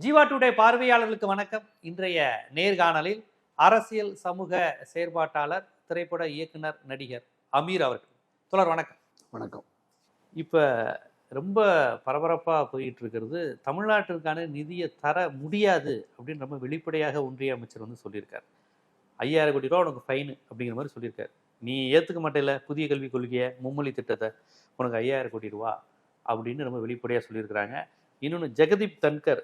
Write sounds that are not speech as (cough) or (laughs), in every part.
Jeeva today பார்வையாளர்களுக்கு வணக்கம். இன்றைய நேர்காணலில் அரசியல் சமூக செயற்பாட்டாளர் திரைப்பட இயக்குனர் நடிகர் அமீர் அவர்கள். தொடர் வணக்கம். வணக்கம். இப்போ ரொம்ப பரபரப்பாக போயிட்டு இருக்கிறது தமிழ்நாட்டிற்கான நிதியை தர முடியாது அப்படின்னு ரொம்ப வெளிப்படையாக ஒன்றிய அமைச்சர் வந்து சொல்லியிருக்காரு. ஐயாயிரம் கோடி ரூபா உனக்கு ஃபைனு அப்படிங்கிற மாதிரி சொல்லியிருக்காரு. நீ ஏற்றுக்க மாட்டேல புதிய கல்விக் கொள்கையை மும்மொழி திட்டத்தை. உனக்கு ஐயாயிரம் கோடி ரூபா அப்படின்னு ரொம்ப வெளிப்படையாக சொல்லியிருக்கிறாங்க. இன்னொன்று ஜெகதீப் தன்கர்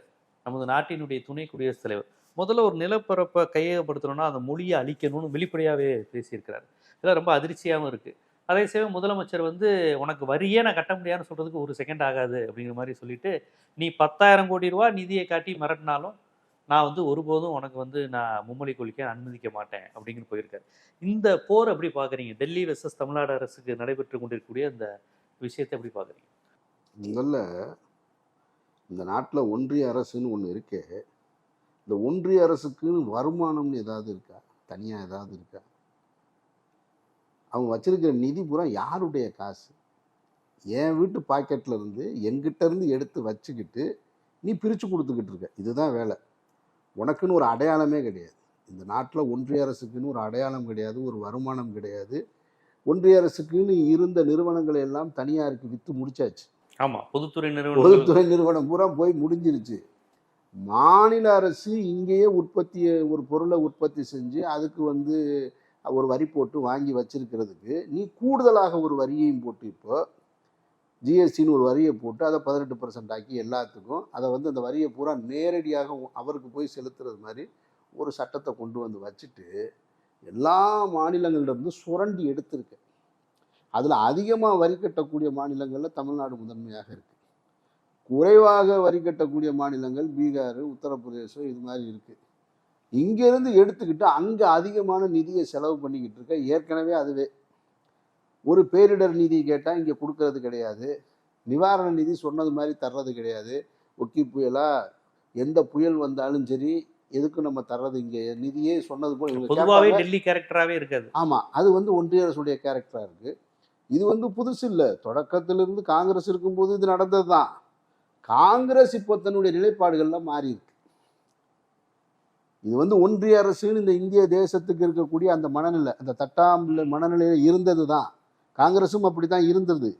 நமது நாட்டினுடைய துணை குடியரசுத் தலைவர். முதல்ல ஒரு நிலப்பரப்பை கையகப்படுத்தணும்னா அந்த மொழியை அழிக்கணும்னு வெளிப்படையாகவே பேசியிருக்கிறார். இதெல்லாம் ரொம்ப அதிர்ச்சியாகவும் இருக்குது அதே சேவை முதலமைச்சர் வந்து உனக்கு வரியே நான் கட்ட முடியாதுன்னு சொல்கிறதுக்கு ஒரு செகண்ட் ஆகாது அப்படிங்கிற மாதிரி சொல்லிட்டு நீ பத்தாயிரம் கோடி ரூபா நிதியை காட்டி மிரட்டினாலும் நான் வந்து ஒருபோதும் உனக்கு வந்து நான் மும்மொழி கொள்கையை அனுமதிக்க மாட்டேன் அப்படிங்கிற போயிருக்காரு. இந்த போர் எப்படி பார்க்குறீங்க? டெல்லி வெர்சஸ் தமிழ்நாடு அரசுக்கு நடைபெற்று கொண்டிருக்கக்கூடிய அந்த விஷயத்தை எப்படி பார்க்குறீங்க? முதல்ல இந்த நாட்டில் ஒன்றிய அரசுன்னு ஒன்று இருக்கே. இந்த ஒன்றிய அரசுக்குன்னு வருமானம்னு ஏதாவது இருக்கா? தனியாக ஏதாவது இருக்கா? அவங்க வச்சிருக்கிற நிதி பூரா யாருடைய காசு? என் வீட்டு பாக்கெட்டில் இருந்து எங்கிட்ட இருந்து எடுத்து வச்சுக்கிட்டு நீ பிரித்து கொடுத்துக்கிட்டு இருக்க. இதுதான் வேலை. உனக்குன்னு ஒரு அடையாளமே கிடையாது. இந்த நாட்டில் ஒன்றிய அரசுக்குன்னு ஒரு அடையாளம் கிடையாது ஒரு வருமானம் கிடையாது. ஒன்றிய அரசுக்குன்னு இருந்த நிறுவனங்களை எல்லாம் தனியாருக்கு விற்று முடிச்சாச்சு. ஆமாம் பொதுத்துறை நிறுவனம் பொதுத்துறை நிறுவனம் பூரா போய் முடிஞ்சிருச்சு. மாநில அரசு இங்கேயே உற்பத்தியை ஒரு பொருளை உற்பத்தி செஞ்சு அதுக்கு வந்து ஒரு வரி போட்டு வாங்கி வச்சிருக்கிறதுக்கு நீ கூடுதலாக ஒரு வரியையும் போட்டு இப்போ ஜிஎஸ்டின்னு ஒரு வரியை போட்டு அதை பதினெட்டு பர்சன்ட் ஆக்கி எல்லாத்துக்கும் அதை வந்து அந்த வரியை பூரா நேரடியாக அவருக்கு போய் செலுத்துறது மாதிரி ஒரு சட்டத்தை கொண்டு வந்து வச்சுட்டு எல்லா மாநிலங்களிலிருந்து சுரண்டி எடுத்திருக்கேன். அதில் அதிகமாக வரி கட்டக்கூடிய மாநிலங்களில் தமிழ்நாடு முதன்மையாக இருக்கு. குறைவாக வரி கட்டக்கூடிய மாநிலங்கள் பீகார் உத்தரப்பிரதேசம் இது மாதிரி இருக்கு. இங்கேருந்து எடுத்துக்கிட்டு அங்கே அதிகமான நிதியை செலவு பண்ணிக்கிட்டு இருக்க. ஏற்கனவே அதுவே. ஒரு பேரிடர் நிதி கேட்டால் இங்கே கொடுக்கறது கிடையாது. நிவாரண நிதி சொன்னது மாதிரி தர்றது கிடையாது. ஒக்கி புயலா எந்த புயல் வந்தாலும் சரி எதுக்கும் நம்ம தர்றது இங்கே? நிதியே சொன்னது போல பொதுவாகவே. டெல்லி கேரக்டராகவே இருக்காது. ஆமாம் அது வந்து ஒன்றிய அரசுடைய கேரக்டராக இருக்குது இது வந்து புதுசு இல்லை. தொடக்கத்திலிருந்து காங்கிரஸ் இருக்கும்போது இது நடந்தது தான் காங்கிரஸ் இப்போ தன்னுடைய நிலைப்பாடுகள்லாம் மாறி இருக்கு இது வந்து ஒன்றிய அரசுன்னு இந்த இந்திய தேசத்துக்கு இருக்கக்கூடிய அந்த மனநிலை அந்த தட்டாம்புல மனநிலையில் இருந்தது தான் காங்கிரஸும் அப்படி தான் இருந்தது.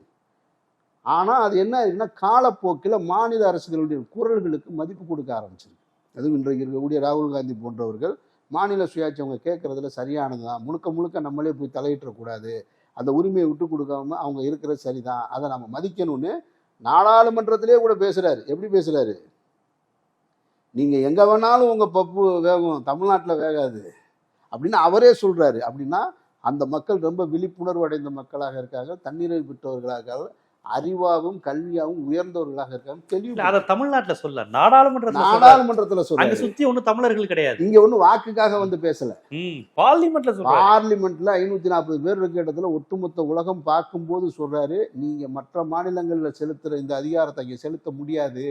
ஆனால் அது என்ன ஆயிருக்குன்னா காலப்போக்கில் மாநில அரசுகளுடைய குரல்களுக்கு மதிப்பு கொடுக்க ஆரம்பிச்சிருக்கு. அதுவும் இன்றைக்கு இருக்கக்கூடிய ராகுல் காந்தி போன்றவர்கள் மாநில சுயாட்சி அவங்க கேட்கறதுல சரியானது தான் முழுக்க முழுக்க நம்மளே போய் தலையிட்டக்கூடாது அந்த உரிமையை விட்டு கொடுக்காம அவங்க இருக்கிறது சரிதான். அதை நம்ம மதிக்கணும்னு நாடாளுமன்றத்திலே கூட பேசுறாரு. எப்படி பேசுறாரு? நீங்க எங்க வேணாலும் உங்க பப்பு வேகும் தமிழ்நாட்டில் வேகாது அப்படின்னு அவரே சொல்றாரு. அப்படின்னா அந்த மக்கள் ரொம்ப விழிப்புணர்வு அடைந்த மக்களாக இருக்காங்க தண்ணீரை விட்டவர்களாக அறிவாகவும் கல்வியாகவும் உயர்ந்தவர்களாக இருக்காங்க. தெளிவு அதை தமிழ்நாட்டுல சொல்ல நாடாளுமன்றத்துல சொல்றாரு. நாடாளுமன்றத்துல அங்க சொல்றாரு சுத்தி ஒண்ணும் தமிழர்கள் கிடையாது. இங்க ஒண்ணு வாக்குக்காக வந்து பேசல. பார்லிமெண்ட்ல பார்லிமெண்ட்ல ஐநூத்தி நாற்பது பேர் இருக்க இடத்துல ஒட்டுமொத்த உலகம் பார்க்கும்போது சொல்றாரு நீங்க மற்ற மாநிலங்கள்ல செலுத்துற இந்த அதிகாரத்தை இங்க செலுத்த முடியாது.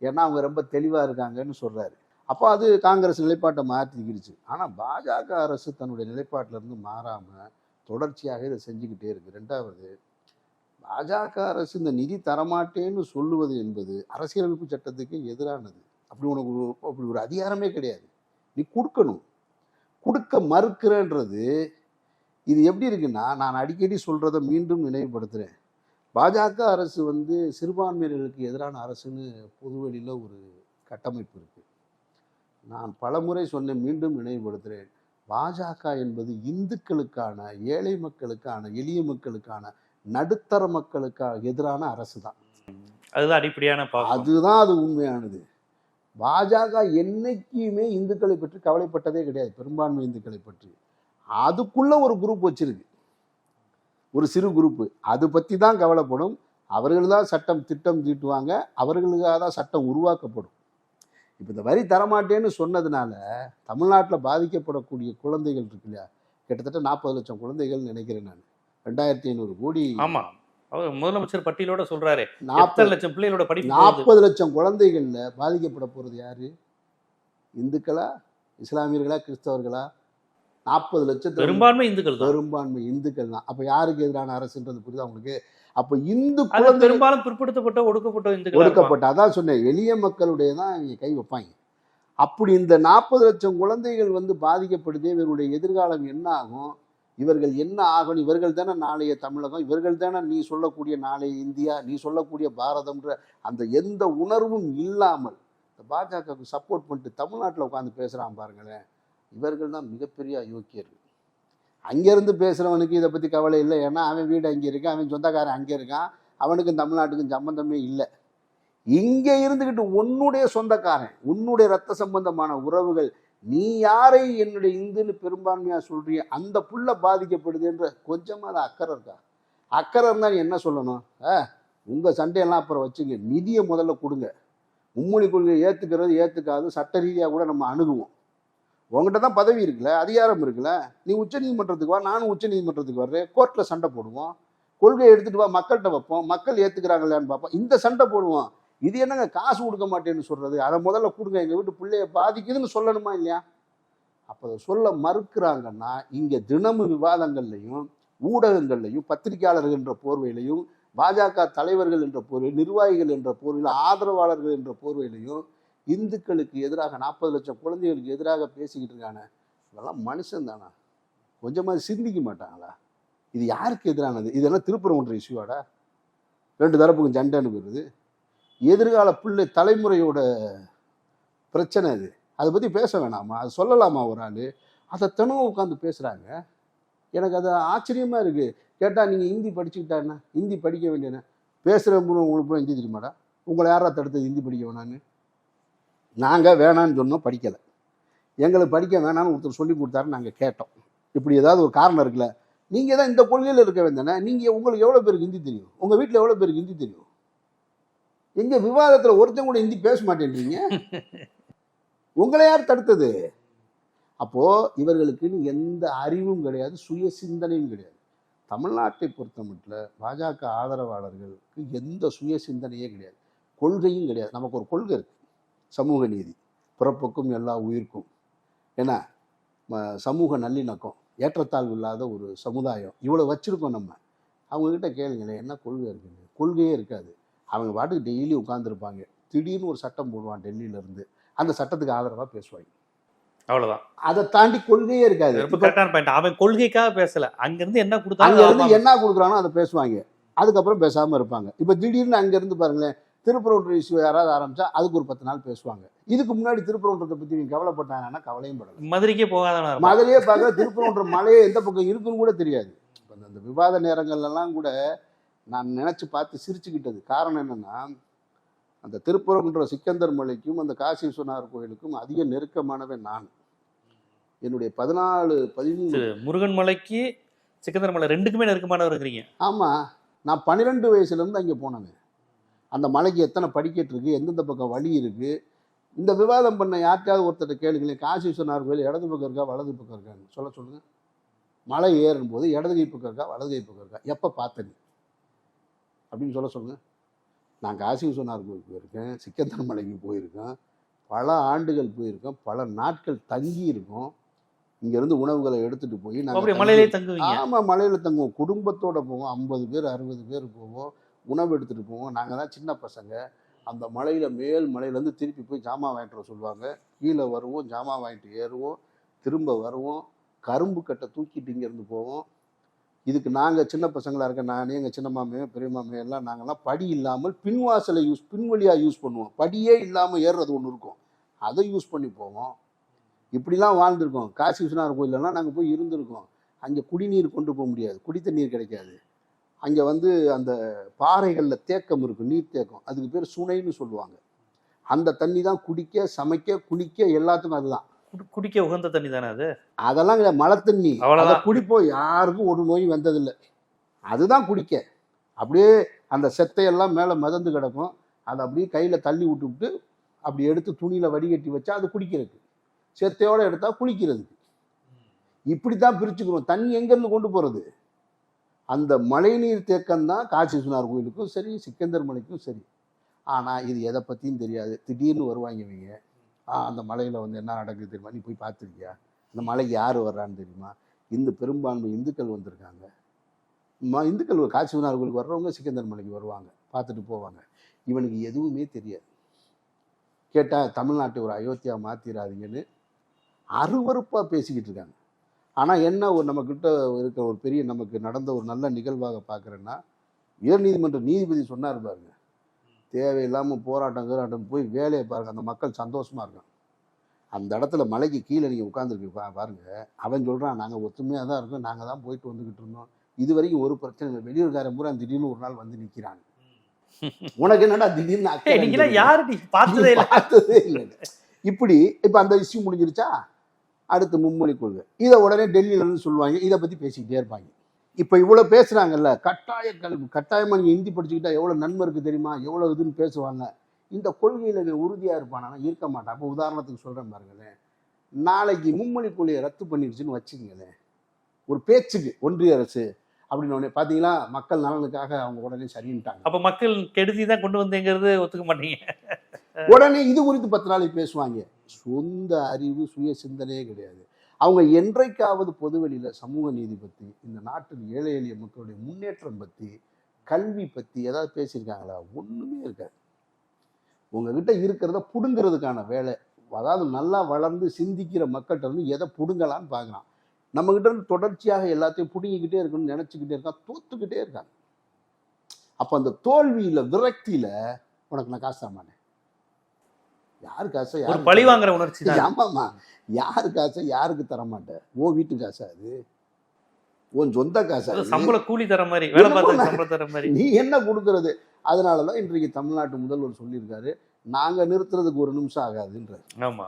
ஏன்னா அவங்க ரொம்ப தெளிவா இருக்காங்கன்னு சொல்றாரு. அப்போ அது காங்கிரஸ் நிலைப்பாட்டை மாற்றிக்கிடுச்சு. ஆனா பாஜக அரசு தன்னுடைய நிலைப்பாட்டில இருந்து மாறாம தொடர்ச்சியாக இதை செஞ்சுக்கிட்டே இருக்கு. ரெண்டாவது பாஜக அரசு இந்த நிதி தரமாட்டேன்னு சொல்லுவது என்பது அரசியலமைப்பு சட்டத்துக்கு எதிரானது. அப்படி உனக்கு அப்படி ஒரு அதிகாரமே கிடையாது. நீ கொடுக்கணும். கொடுக்க மறுக்கிறன்றது. இது எப்படி இருக்குன்னா நான் அடிக்கடி சொல்கிறத மீண்டும் நினைவுபடுத்துகிறேன் பாஜக அரசு வந்து சிறுபான்மையினருக்கு எதிரான அரசுன்னு பொதுவெளியில் ஒரு கட்டமைப்பு இருக்குது நான் பலமுறை சொன்னேன் மீண்டும் நினைவுபடுத்துகிறேன் பாஜக என்பது இந்துக்களுக்கான ஏழை மக்களுக்கான எளிய மக்களுக்கான நடுத்தர மக்களுக்கான எதிரான அரசு தான் அதுதான் அடிப்படையான அதுதான் அது உண்மையானது. பாஜக என்னைக்குமே இந்துக்களை பற்றி கவலைப்பட்டதே கிடையாது. பெரும்பான்மை இந்துக்களை பற்றி. அதுக்குள்ள ஒரு குரூப் வச்சிருக்கு. ஒரு சிறு குரூப் அது பத்தி தான் கவலைப்படும். அவர்கள் தான் சட்டம் திட்டம் தீட்டுவாங்க. அவர்களுக்காக தான் சட்டம் உருவாக்கப்படும். இப்போ இந்த வரி தரமாட்டேன்னு சொன்னதுனால தமிழ்நாட்டில் பாதிக்கப்படக்கூடிய குழந்தைகள் இருக்கு இல்லையா? கிட்டத்தட்ட நாற்பது லட்சம் குழந்தைகள் நினைக்கிறேன் நான். ரெண்டாயிரத்தி ஐநூறு கோடி. ஆமா. அவர் முதலமைச்சர் பட்டியலோட சொல்றாரு. நாற்பது லட்சம் பிள்ளைகளோட படிப்பு? நாற்பது லட்சம் குழந்தைகள்ல பாதிக்கப்பட போறது யாரு? இந்துக்களா? இஸ்லாமியர்களா? கிறிஸ்தவர்களா? நாற்பது லட்சத்துல பெரும்பான்மை இந்துக்கள் தான். பெரும்பான்மை இந்துக்கள் தான். அப்ப யாருக்கு எதிரான அரசுன்றது புரியுதா உங்களுக்கு? அப்ப இந்து குழந்தை பெரும்பாலும் பிற்படுத்தப்பட்ட ஒடுக்கப்பட்ட இந்துக்களா இருப்பாங்க. ஒடுக்கப்பட்ட. அதான் சொன்னேன். எளிய மக்களுடைய தான் இவங்க கை வைப்பாங்க. அப்படி இந்த நாற்பது லட்சம் குழந்தைகள் வந்து பாதிக்கப்படுது. இவருடைய எதிர்காலம் என்ன ஆகும்? இவர்கள் என்ன ஆகணும்? இவர்கள் தானே நாளைய தமிழகம். இவர்கள் தானே நீ சொல்லக்கூடிய நாளைய இந்தியா நீ சொல்லக்கூடிய பாரதம்ன்ற அந்த எந்த உணர்வும் இல்லாமல் இந்த பாஜகவுக்கு சப்போர்ட் பண்ணிட்டு தமிழ்நாட்டில் உட்காந்து பேசுகிறான் பாருங்களேன். இவர்கள் தான் மிகப்பெரிய அயோக்கியர்கள். அங்கேருந்து பேசுகிறவனுக்கு இதை பற்றி கவலை இல்லை. ஏன்னா அவன் வீடு அங்கே இருக்கான் அவன் சொந்தக்காரன் அங்கே இருக்கான். அவனுக்கும் தமிழ்நாட்டுக்கும் சம்பந்தமே இல்லை. இங்கே இருந்துக்கிட்டு உன்னுடைய சொந்தக்காரன் உன்னுடைய ரத்த சம்பந்தமான உறவுகள் நீ யாரை என்னுடைய இந்துன்னு பெரும்பான்மையாக சொல்றிய? அந்த புள்ள பாதிக்கப்படுதுன்ற கொஞ்சமாக அது அக்கறை இருக்கா? அக்கறை இருந்தால் நீ என்ன சொல்லணும்? ஆ உங்கள் சண்டையெல்லாம் அப்புறம் வச்சுங்க. நிதியை முதல்ல கொடுங்க. மும்மொழி கொள்கையை ஏற்றுக்கிறது ஏற்றுக்காது சட்ட ரீதியாக கூட நம்ம அணுகுவோம். உங்ககிட்ட தான் பதவி இருக்குல்ல அதிகாரம் இருக்குல்ல நீ உச்சநீதிமன்றத்துக்கு வா நானும் உச்சநீதிமன்றத்துக்கு வர்றேன். கோர்ட்டில் சண்டை போடுவோம். கொள்கையை எடுத்துகிட்டு வா மக்கள்கிட்ட வைப்போம். மக்கள் ஏற்றுக்கிறாங்களான்னு பார்ப்போம். இந்த சண்டை போடுவோம். இது என்னங்க காசு கொடுக்க மாட்டேன்னு சொல்றது? அதை முதல்ல கொடுங்க எங்கள் வீட்டு பிள்ளைய பாதிக்குதுன்னு சொல்லணுமா இல்லையா? அப்போ அதை சொல்ல மறுக்கிறாங்கன்னா இங்கே தினமும் விவாதங்கள்லையும் ஊடகங்கள்லையும் பத்திரிகையாளர்கள் என்ற போர்வையிலையும் பாஜக தலைவர்கள் என்ற போர்வையில் நிர்வாகிகள் என்ற போர்வையில் ஆதரவாளர்கள் என்ற போர்வையிலையும் இந்துக்களுக்கு எதிராக நாற்பது லட்சம் குழந்தைகளுக்கு எதிராக பேசிக்கிட்டு இருக்கானே. இதெல்லாம் மனுஷன் தானா? கொஞ்சமாக சிந்திக்க மாட்டாங்களா? இது யாருக்கு எதிரானது? இதெல்லாம் திருப்பரங்குன்ற இஷ்யூவாடா ரெண்டு தரப்புக்கும் சண்டைன்னு வருது எதிர்கால பிள்ளை தலைமுறையோட பிரச்சனை அது அதை பற்றி பேச வேணாமா? அது சொல்லலாமா ஒரு ஆள்? அதை தினமும் உட்காந்து பேசுகிறாங்க எனக்கு அது ஆச்சரியமாக இருக்குது கேட்டால் நீங்கள் ஹிந்தி படிச்சுக்கிட்டாண்ணா ஹிந்தி படிக்க வேண்டியண்ணா பேசுகிற உங்களுக்கு போய் ஹிந்தி தெரியுமாடா? உங்களை யாரா தடுத்தது ஹிந்தி படிக்க வேணான்னு நாங்கள் வேணான்னு சொன்னோம் படிக்கலை. எங்களுக்கு படிக்க வேணான்னு ஒருத்தர் சொல்லி கொடுத்தாரு நாங்கள் கேட்டோம். இப்படி ஏதாவது ஒரு காரணம் இருக்குல்ல? நீங்கள் தான் இந்த கொள்கையில் இருக்க வேண்டானே நீங்கள் உங்களுக்கு எவ்வளோ பேருக்கு ஹிந்தி தெரியும்? உங்கள் வீட்டில் எவ்வளோ பேருக்கு ஹிந்தி தெரியும்? எங்க விவாதத்தில் ஒருத்தன் கூட ஹிந்தி பேச மாட்டேன்றீங்க? உங்களை யார் தடுத்தது? அப்போ இவர்களுக்குன்னு எந்த அறிவும் கிடையாது சுய சிந்தனையும் கிடையாது. தமிழ்நாட்டை பொறுத்த மட்டும் பாஜக ஆதரவாளர்களுக்கு எந்த சுய சிந்தனையே கிடையாது. கொள்கையும் கிடையாது. நமக்கு ஒரு கொள்கை இருக்கு. சமூக நீதி. பிறப்புக்கும் எல்லா உயிர்க்கும். ஏன்னா ம- சமூக நல்லிணக்கம் ஏற்றத்தாழ்வு இல்லாத ஒரு சமுதாயம். இவ்வளோ வச்சுருக்கோம் நம்ம. அவங்கக்கிட்ட கேளுங்களேன் என்ன கொள்கை இருக்குன்னு. கொள்கையே இருக்காது. அவங்க பாட்டுக்கு டெய்லி உட்காந்துருப்பாங்க திடீர்னு ஒரு சட்டம் போடுவான் டெல்லியில இருந்து அந்த சட்டத்துக்கு ஆதரவாக பேசுவாங்க. அவ்வளவுதான். அதை தாண்டி கொள்கையே இருக்காது. கரெக்டான பாயிண்ட் அவன் கொள்கைக்காக பேசல. அங்க இருந்து என்ன அங்க கொடுத்தாலும் இருந்து ஆமா. என்ன கொடுக்குறானோ அதை பேசுவாங்க. அதுக்கப்புறம் பேசாம இருப்பாங்க. இப்ப திடீர்னு அங்க இருந்து பாருங்களேன் திருப்பரங்குன்ற இஷ்யூ யாராவது ஆரம்பிச்சா அதுக்கு ஒரு பத்து நாள் பேசுவாங்க. இதுக்கு முன்னாடி திருப்பரங்குன்றத்தை பத்தி நீங்க கவலைப்பட்டாங்கன்னா கவலையும் படல. மதுரைக்கே இருப்பான். மதுரையே பார்க்க திருப்பரங்குன்ற மலையே எந்த பக்கம் இருக்குன்னு கூட தெரியாது. இப்ப அந்த- விவாத நேரங்கள்ல எல்லாம் கூட நான் நினைச்சு பார்த்து சிரிச்சுக்கிட்டது. காரணம் என்னன்னா அந்த திருப்பரங்குன்ற சிக்கந்தர் மலைக்கும் அந்த காசி விஸ்வநாதர் கோயிலுக்கும் அதிக நெருக்கமானவன் நான். என்னுடைய பதினாலு பதிமூணு முருகன் மலைக்கு சிக்கந்தர் மலை ரெண்டுக்குமே நெருக்கமானவர் இருக்கிறீங்க. ஆமா நான் பன்னிரெண்டு வயசுல இருந்து அங்கே போனேங்க அந்த மலைக்கு எத்தனை படிக்கட்டு இருக்கு எந்தெந்த பக்கம் வழி இருக்கு இந்த விவாதம் பண்ண யார்கிட்டயாவது ஒருத்தர் கேளுங்களேன் காசி விஸ்வநாதர் கோயில் இடது பக்கம் இருக்கா வலது பக்கம் இருக்கான்னு சொல்ல சொல்லுங்க. மலை ஏறும் போது இடது கை பக்கம் இருக்கா வலது கை பக்கம் இருக்கா எப்போ பார்த்த நீ அப்படின்னு சொல்ல சொல்லுங்க. நான் காசி விஸ்வநாதர் கோயிலுக்கு போயிருக்கேன் சிக்கந்தர் மலைக்கு போயிருக்கேன் பல ஆண்டுகள் போயிருக்கேன் பல நாட்கள் தங்கி இருக்கோம். இங்கேருந்து உணவுகளை எடுத்துட்டு போய் நாங்க அப்படி தங்கி- மலையிலே தங்குவீங்க. ஆமா மலையில தங்குவோம். குடும்பத்தோட போவோம். ஐம்பது பேர் அறுபது பேர் போவோம். உணவு எடுத்துட்டு போவோம். நாங்க தான் சின்ன பசங்க. அந்த மலையில மேல் மலையிலேருந்து திருப்பி போய் ஜாமான் வாங்கிட்டு வர சொல்லுவாங்க. கீழே வருவோம் ஜாமான் வாங்கிட்டு ஏறுவோம். திரும்ப வருவோம். கரும்பு கட்டை தூக்கிட்டு இங்கேருந்து போவோம். இதுக்கு நாங்கள் சின்ன பசங்களாக இருக்க நானே எங்கள் சின்ன மாமே பெரிய மாமே எல்லாம் நாங்கள்லாம் படி இல்லாமல் பின்வாசலை யூஸ் பின்வழியாக யூஸ் பண்ணுவோம். படியே இல்லாமல் ஏறுறது ஒன்று இருக்கும். அதை யூஸ் பண்ணி போவோம். இப்படிலாம் வாழ்ந்துருக்கோம். காசி விஸ்வநாதர் கோயிலெல்லாம் நாங்கள் போய் இருந்திருக்கோம். அங்கே குடிநீர் கொண்டு போக முடியாது. குடி தண்ணீர் கிடைக்காது. அங்கே வந்து அந்த பாறைகளில் தேக்கம் இருக்கும் நீர் தேக்கம். அதுக்கு பேர் சுனைன்னு சொல்லுவாங்க. அந்த தண்ணி தான் குடிக்க சமைக்க குளிக்க எல்லாத்துக்கும் அதுதான். குடிக்க உகந்த தண்ணி தானே அது? அதெல்லாம் கிடையாது மழை தண்ணி. அதை. குடிப்போம் யாருக்கும் ஒரு நோய் வந்ததில்லை. அதுதான் குடிக்க. அப்படியே அந்த செத்தையெல்லாம் மேலே மிதந்து கிடக்கும். அதை அப்படியே கையில் தள்ளி விட்டுவிட்டு அப்படி எடுத்து துணியில் வடிகட்டி வச்சா அது குடிக்கிறதுக்கு. செத்தையோட எடுத்தா குளிக்கிறதுக்கு. இப்படி தான் பிரிச்சுக்கிறோம் தண்ணி எங்கேருந்து கொண்டு போகிறது அந்த மழைநீர் தேக்கம் தான் காசி விஸ்வநாதர் கோயிலுக்கும் சரி சிக்கந்தர் மலைக்கும் சரி. ஆனால் இது எதை பற்றியும் தெரியாது. திடீர்னு வருவாங்க இவங்க. அந்த மலையில் வந்து என்ன நடக்குது தெரியுமா? நீ போய் பார்த்துருக்கியா? இந்த மலைக்கு யார் வர்றான்னு தெரியுமா? இந்த பெரும்பான்மை இந்துக்கள் வந்திருக்காங்க. ம இந்துக்கள் காட்சி விநாயகர் வர்றவங்க சிக்கந்தர் மலைக்கு வருவாங்க பார்த்துட்டு போவாங்க. இவனுக்கு எதுவுமே தெரியாது. கேட்டால் தமிழ்நாட்டை ஒரு அயோத்தியா மாற்றிடாதீங்கன்னு அருவருப்பாக பேசிக்கிட்டு இருக்காங்க. ஆனால் என்ன ஒரு நம்மக்கிட்ட இருக்கிற ஒரு பெரிய நமக்கு நடந்த ஒரு நல்ல நிகழ்வாக பார்க்குறேன்னா உயர்நீதிமன்ற நீதிபதி சொன்னார் பாருங்க. தேவையில்லாமல் போராட்டம் கீராட்டம் போய் வேலையை பாருங்க. அந்த மக்கள் சந்தோஷமா இருக்காங்க. அந்த இடத்துல மலைக்கு கீழே நீங்கள் உட்காந்துருக்கு பா பாருங்க. அவன் சொல்கிறான் நாங்கள் ஒத்துமையாக தான் இருக்கோம். நாங்கள் தான் போயிட்டு வந்துக்கிட்டு இருந்தோம். இது வரைக்கும் ஒரு பிரச்சனை இல்லை. வெளியூர்காரன் பூரா திடீர்னு ஒரு நாள் வந்து நிற்கிறான் உனக்கு என்னடா திடீர்னு? (laughs) யாரு? பார்த்ததே இல்ல. பார்த்ததே இல்லை. இப்படி இப்போ அந்த இஷ்யூ முடிஞ்சிருச்சா? அடுத்து மும்மொழி கொள்கை. இதை உடனே டெல்லியில இருந்து சொல்லுவாங்க. இதை பற்றி பேசிக்கிட்டே இருப்பாங்க. இப்போ இவ்வளோ பேசுகிறாங்கல்ல கட்டாய கல்வி கட்டாயமாக நீங்கள் ஹிந்தி படிச்சுக்கிட்டா எவ்வளோ நன்மை இருக்குது தெரியுமா? எவ்வளோ இதுன்னு பேசுவாங்க. இந்த கொள்கையில் உறுதியாக இருப்பானா? இருக்க மாட்டான். அப்போ உதாரணத்துக்கு சொல்கிறேன் பாருங்களேன். நாளைக்கு மும்மொழி கொள்கையை ரத்து பண்ணிடுச்சுன்னு வச்சுக்கங்களேன். ஒரு பேச்சுக்கு ஒன்றிய அரசு அப்படின்னு உடனே பார்த்தீங்களா மக்கள் நலனுக்காக அவங்க உடனே சரின்ட்டாங்க. அப்ப மக்கள் கெடுதி தான் கொண்டு வந்தேங்கிறது ஒத்துக்க மாட்டீங்க. உடனே இது குறித்து பத்து நாளைக்கு பேசுவாங்க. சொந்த அறிவு சுய சிந்தனையே கிடையாது. அவங்க என்றைக்காவது பொதுவெளியில் சமூக நீதி பற்றி இந்த நாட்டில் ஏழை எளிய மக்களுடைய முன்னேற்றம் பற்றி கல்வி பற்றி ஏதாவது பேசியிருக்காங்களா? ஒன்றுமே இருக்காது. உங்ககிட்ட இருக்கிறத புடுங்கிறதுக்கான வேலை. அதாவது நல்லா வளர்ந்து சிந்திக்கிற மக்கள்கிட்ட இருந்து எதை புடுங்கலான்னு பார்க்குறான் நம்மகிட்ட இருந்து தொடர்ச்சியாக எல்லாத்தையும் பிடுங்கிக்கிட்டே இருக்கணும்னு நினச்சிக்கிட்டே இருக்கான் தோத்துக்கிட்டே இருக்காங்க. அப்போ அந்த தோல்வியில் விரக்தியில் உனக்கு நான் காசு தரமாட்டேன். யாரு காசை யாருக்கு பழி வாங்குற உணர்ச்சி ஆமாம்மா. யாரு காசை யாருக்கு தர மாட்டேன் உன் வீட்டு காசா அது உன் சொந்த காசா? சம்பள கூலி தர மாதிரி வேலை பார்த்த? சம்பளம் தர மாதிரி. நீ என்ன கொடுக்கறது? அதனால தான் இன்றைக்கு தமிழ்நாட்டு முதல்வர் சொல்லியிருக்காரு நாங்க நிறுத்துறதுக்கு ஒரு நிமிஷம் ஆகாதுன்றாரு. ஆமா.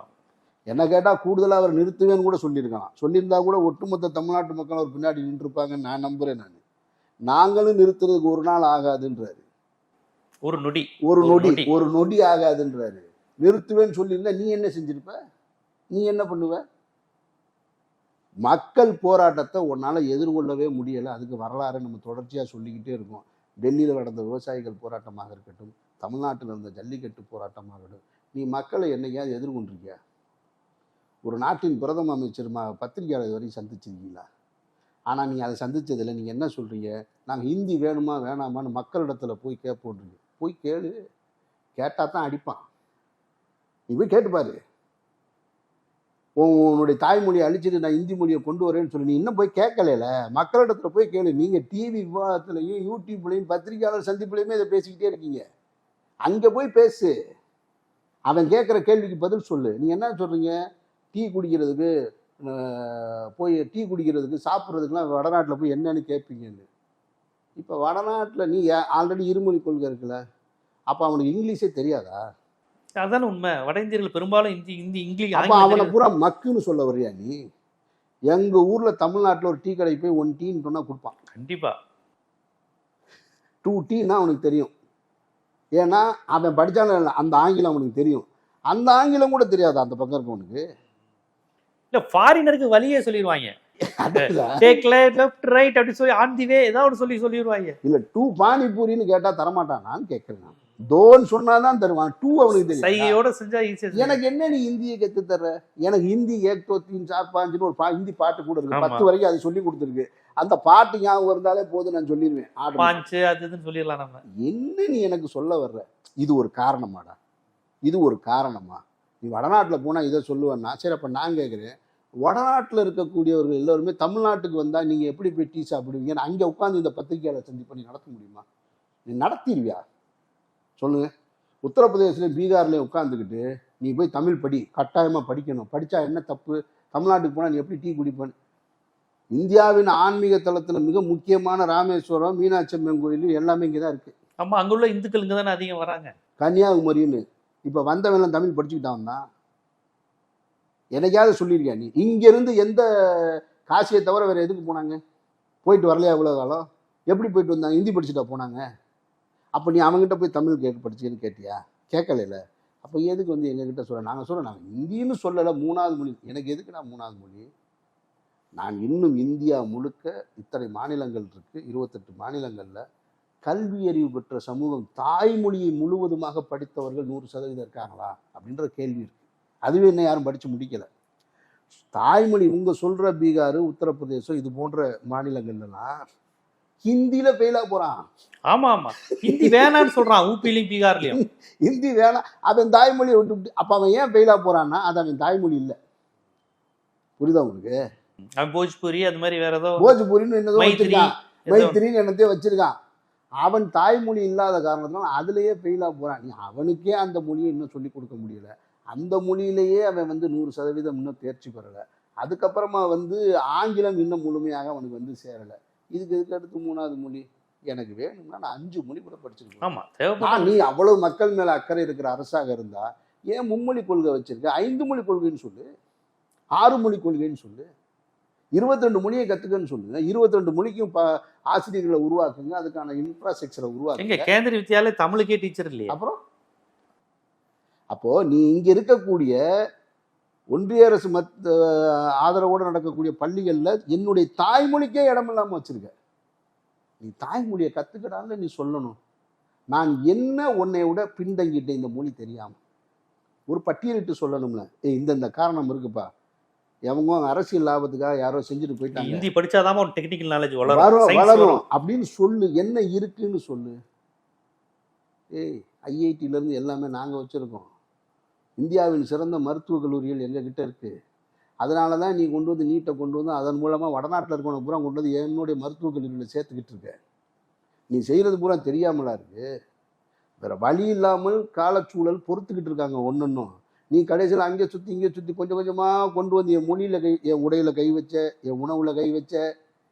என்ன கேட்டா கூடுதலா அவர் நிறுத்துவேன்னு கூட சொல்லியிருக்கலாம். சொல்லியிருந்தா கூட ஒட்டுமொத்த தமிழ்நாட்டு மக்கள் அவர் பின்னாடி நின்றுருப்பாங்கன்னு நான் நம்புறேன் நான். நாங்களும் நிறுத்துறதுக்கு ஒரு நாள் ஆகாதுன்றாரு. ஒரு நொடி. ஒரு நொடி. ஒரு நொடி ஆகாதுன்றாரு. நிறுத்துவேன்னு சொல்லியிருந்தா நீ என்ன செஞ்சிருப்ப? நீ என்ன பண்ணுவ? மக்கள் போராட்டத்தை உன்னால் எதிர்கொள்ளவே முடியலை. அதுக்கு வரலாறு நம்ம தொடர்ச்சியாக சொல்லிக்கிட்டே இருக்கோம். டெல்லியில் நடந்த விவசாயிகள் போராட்டமாக இருக்கட்டும் தமிழ்நாட்டில் இருந்த ஜல்லிக்கட்டு போராட்டமாகட்டும் நீ மக்களை என்னையாவது எதிர்கொண்டிருக்கியா? ஒரு நாட்டின் பிரதம அமைச்சர் ம பத்திரிகையாளர் வரையும் சந்திச்சிருக்கீங்களா? ஆனால் நீங்கள் அதை சந்தித்ததில்லை நீங்கள் என்ன சொல்கிறீங்க நாங்கள் ஹிந்தி வேணுமா வேணாமான்னு மக்களிடத்தில் போய் கேட்போன்றீங்க போய் கேளு. கேட்டால் தான் அடிப்பான். நீ போய் கேட்டுப்பாரு உன் உன்னுடைய தாய்மொழியை அழிச்சிட்டு நான் ஹிந்தி மொழியை கொண்டு வரேன்னு சொல்லி நீ இன்னும் போய் கேட்கலையில மக்களிடத்துல போய் கேளு. நீங்கள் டிவி விவாதத்துலையும் யூடியூப்லையும் பத்திரிகையாளர் சந்திப்புலையுமே இதை பேசிக்கிட்டே இருக்கீங்க. அங்கே போய் பேசு. அவன் கேட்குற கேள்விக்கு பதில் சொல்லு. நீங்கள் என்ன சொல்கிறீங்க டீ குடிக்கிறதுக்கு போய் டீ குடிக்கிறதுக்கு சாப்பிட்றதுக்குலாம் வடநாட்டில் போய் என்னன்னு கேட்பீங்கன்னு. இப்போ வடநாட்டில் நீ ஆல்ரெடி இருமொழி கொள்கை இருக்குல்ல. அப்போ அவனுக்கு இங்கிலீஷே தெரியாதா? அதான உண்மை. வட இந்தியர்கள் பெரும்பாலும் இந்தி இந்தி இங்கிலீஷ் அப்போ அவனை. பூரா மக்குன்னு சொல்ல வர்றியா நீ? எங்க ஊர்ல தமிழ்நாட்டுல ஒரு டீ கடைக்கு போய் ஒன் டீன்னு சொன்னா கொடுப்பான். கண்டிப்பா. டூ டீன்னா அவனுக்கு தெரியும். ஏன்னா அவன் படிச்சான அந்த ஆங்கிலம் அவனுக்கு தெரியும். அந்த ஆங்கிலம் கூட தெரியாது அந்த பக்கம் இருக்கவனுக்கு. இல்ல ஃபாரினருக்கு வழியே சொல்லிடுவாங்க. டேக் லெஃப்ட் ரைட் அப்படி சொல்லி ஆன் தி வே ஏதாவது சொல்லி சொல்லிடுவாங்க இல்ல டூ பானிபூரின்னு கேட்டா தரமாட்டானான்னு கேட்கிறேன் நான். தோன்னு சொன்னாதான் தருவான். டூ அவனுக்கு தெரியும். செஞ்சா ஈஸியா எனக்கு என்ன நீ ஹிந்தியை கத்து தர்ற? எனக்கு ஹிந்தி ஏக் தோ தீன் சார் பாஞ்சுன்னு ஒரு ஹிந்தி பாட்டு கூட இருக்கு. பத்து வரைக்கும் அது சொல்லி கொடுத்துருக்கு. அந்த பாட்டு ஞாபகம் இருந்தாலே போதும் நான் சொல்லிடுவேன் பாஞ்சு அது இதுன்னு சொல்லிடலாம் நம்ம. என்ன நீ எனக்கு சொல்ல வர்ற? இது ஒரு காரணமாடா. இது ஒரு காரணமா? நீ வடநாட்டில் போனால் இதை சொல்லுவேன்னா சரி அப்போ நான் கேட்குறேன் வடநாட்டில் இருக்கக்கூடியவர்கள் எல்லோருமே தமிழ்நாட்டுக்கு வந்தால் நீங்கள் எப்படி போய் டீ சாப்பிடுவீங்கன்னு அங்கே உட்காந்து இந்த பத்திரிகையாளர் சந்திப்பை நீ நடத்த முடியுமா? நீ நடத்திடுவியா? சொல்லுங்க. உத்தரப்பிரதேசலையும் பீகார்லையும் உட்காந்துக்கிட்டு நீ போய் தமிழ் படி கட்டாயமாக படிக்கணும். படித்தா என்ன தப்பு? தமிழ்நாட்டுக்கு போனால் நீ எப்படி டீ குடிப்பேன் இந்தியாவின் ஆன்மீக தளத்தில் மிக முக்கியமான ராமேஸ்வரம் மீனாட்சி அம்மன் கோயில் எல்லாமே இங்கே தான் இருக்குது ஆமா அங்குள்ள இந்துக்கள் இங்க தானே அதிகம் வராங்க. கன்னியாகுமரின்னு. இப்போ வந்தவன்லாம் தமிழ் படிச்சுக்கிட்டான் தான் என்னைக்காவது சொல்லியிருக்கியா நீ? இங்கேருந்து எந்த காசியை தவிர வேறு எதுக்கு போனாங்க? போயிட்டு வரலையா இவ்வளோ காலம்? எப்படி போயிட்டு வந்தாங்க? ஹிந்தி படிச்சுட்டா போனாங்க? அப்போ நீ அவங்ககிட்ட போய் தமிழ் கேட்டு படிச்சுன்னு கேட்டியா? கேட்கலையில அப்போ எதுக்கு வந்து எங்ககிட்ட சொல்ல நாங்கள் சொல்ல நாங்கள் ஹிந்தின்னு சொல்லலை மூணாவது மொழி. எனக்கு எதுக்கு நான் மூணாவது மொழி? நான் இன்னும் இந்தியா முழுக்க இத்தனை மாநிலங்கள் இருக்குது இருபத்தெட்டு மாநிலங்களில் கல்வி அறிவு பெற்ற சமூகம் தாய்மொழியை முழுவதுமாக படித்தவர்கள் நூறு சதவீதம் இருக்காங்களா? அப்படின்ற கேள்வி இருக்கு. அதுவே இன்னும் யாரும் படித்து முடிக்கலை. தாய்மொழி உங்கள் சொல்கிற பீகார் உத்தரப்பிரதேசம் இது போன்ற மாநிலங்கள்லாம் ஹிந்தியில ஃபெயிலா போறான். ஆமா ஆமா. ஹிந்தி வேணான்னு சொல்றான் ஊப்பிலையும் பீகார்லயும். ஹிந்தி வேணாம். அவன் தாய்மொழியை விட்டு அப்ப அவன் ஏன் ஃபெயிலா போறான்னா அது அவன் தாய்மொழி இல்ல. புரியுதா உங்களுக்கு? அவன் போஜ்பூரி அது மாதிரி வேற ஏதோ போஜ்பூரின்னு என்னதோ வச்சிருக்கான். மைத்திரின்னு என்னத்தையும் வச்சிருக்கான். அவன் தாய்மொழி இல்லாத காரணத்தினால அதுலயே ஃபெயிலா போறான். நீ அவனுக்கே அந்த மொழியை இன்னும் சொல்லி கொடுக்க முடியல. அந்த மொழியிலேயே அவன் வந்து நூறு சதவீதம் இன்னும் தேர்ச்சி பெறல. அதுக்கப்புறமா வந்து ஆங்கிலம் இன்னும் முழுமையாக அவனுக்கு வந்து சேரல. இதுக்கு இதுக்கு அடுத்து மூணாவது மொழி? எனக்கு வேணும்னா நான் அஞ்சு மொழி கூட படிச்சிருக்கேன் ஆமா நீ அவ்வளவு மக்கள் மேல அக்கறை இருக்கிற அரசாக இருந்தா ஏன் மும்மொழி கொள்கை வச்சிருக்க? ஐந்து மொழி கொள்கைன்னு சொல்லு. ஆறு மொழி கொள்கைன்னு சொல்லு. இருபத்தி ரெண்டு மொழியை கத்துக்கன்னு சொல்லுங்க இருபத்தி ரெண்டு மொழிக்கும் ஆசிரியர்களை உருவாக்குங்க. அதுக்கான இன்ஃப்ராஸ்ட்ரக்சரை உருவாக்குங்க. கேந்திரிய வித்யாலய தமிழுக்கே டீச்சர் இல்லையா? அப்புறம்? அப்போ நீ இங்க இருக்கக்கூடிய ஒன்றிய அரசு மத் ஆதரவோடு நடக்கக்கூடிய பள்ளிகள்ல என்னுடைய தாய்மொழிக்கே இடம் இல்லாம வச்சிருக்க. நீ தாய்மொழியை கத்துக்கடான்னு நீ சொல்லணும். நான் என்ன உன்னை விட பின்தங்கிட்டேன் இந்த மொழி தெரியாம. ஒரு பட்டியலிட்டு சொல்லணும்ல. ஏய் இந்தந்த காரணம் இருக்குப்பா. எவங்க அரசியல் லாபத்துக்காக யாரோ செஞ்சுட்டு போயிட்டாங்க. ஹிந்தி படிச்சாதான் ஒரு டெக்னிக்கல் நாலேஜ் வளரும். வளரும். அப்படின்னு சொல்லு. என்ன இருக்குன்னு சொல்லு. ஏய் ஐஐடில இருந்து எல்லாமே நாங்க வச்சிருக்கோம். இந்தியாவின் சிறந்த மருத்துவக் கல்லூரிகள் எங்கள் கிட்ட இருக்குது அதனால தான் நீ கொண்டு வந்து நீட்டை கொண்டு வந்து அதன் மூலமாக வடநாட்டில் இருக்கவனை பூரா கொண்டு வந்து என்னுடைய மருத்துவக் கல்லூரியில் சேர்த்துக்கிட்டு இருக்க. நீ செய்கிறது பூரா தெரியாமலா இருக்கு. வேற வழி இல்லாமல் காலச்சூழல் பொறுத்துக்கிட்டு இருக்காங்க ஒன்றொன்றும் நீ கடைசியில் அங்கே சுற்றி இங்கே சுற்றி கொஞ்சம் கொஞ்சமாக கொண்டு வந்து என் மொழியில் கை என் உடையில் கை வச்ச என் உணவில் கை வச்ச